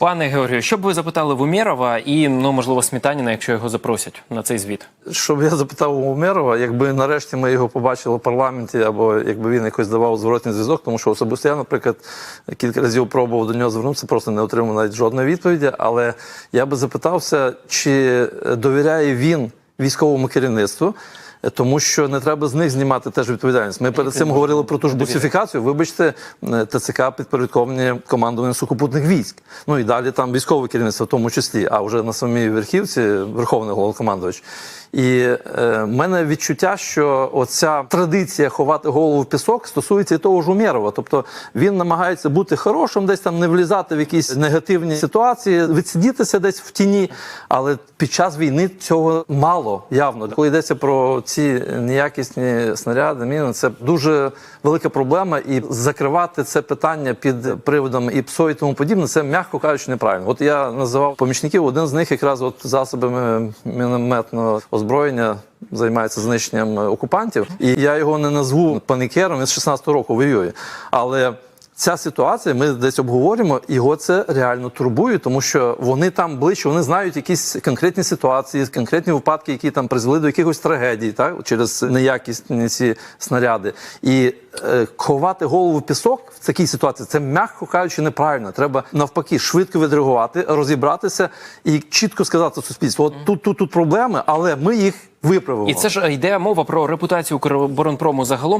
Пане Георгію, що б ви запитали в Умєрова і, ну, можливо, Смітаніна, якщо його запросять на цей звіт? Щоб я запитав у Умерова, якби нарешті ми його побачили в парламенті, або якби він якось давав зворотний зв'язок, тому що особисто я, наприклад, кілька разів пробував до нього звернутися, просто не отримав навіть жодної відповіді. Але я би запитався, чи довіряє він військовому керівництву. Тому що не треба з них знімати теж відповідальність. Ми перед цим говорили про ту ж бусифікацію. Вибачте, е, ТЦК підпорядковані командуванню сухопутних військ. Ну і далі там військове керівництво, в тому числі, а вже на самій верхівці Верховний головнокомандувач. І е, в мене відчуття, що оця традиція ховати голову в пісок стосується і того ж Умєрова. Тобто він намагається бути хорошим, десь там не влізати в якісь негативні ситуації, відсидітися десь в тіні. Але під час війни цього мало явно. Коли йдеться про ці неякісні снаряди, міни, це дуже велика проблема. І закривати це питання під приводом і ПСО і тому подібне, це м'яко кажучи неправильно. От я називав помічників, один з них якраз от засобами мінометного озброєння. Займається знищенням окупантів, і я його не назву паникером. Він з 16-го року воює. Але ця ситуація, ми десь обговорюємо, його це реально турбує, тому що вони там ближче, вони знають якісь конкретні ситуації, конкретні випадки, які там призвели до якихось трагедій, так через неякісні ці снаряди. І е, ховати голову в пісок в такій ситуації це м'яко кажучи неправильно. Треба навпаки швидко відреагувати, розібратися і чітко сказати суспільству: от тут, тут, тут проблеми, але ми їх виправимо. І це ж йде мова про репутацію Укроборонпрому загалом.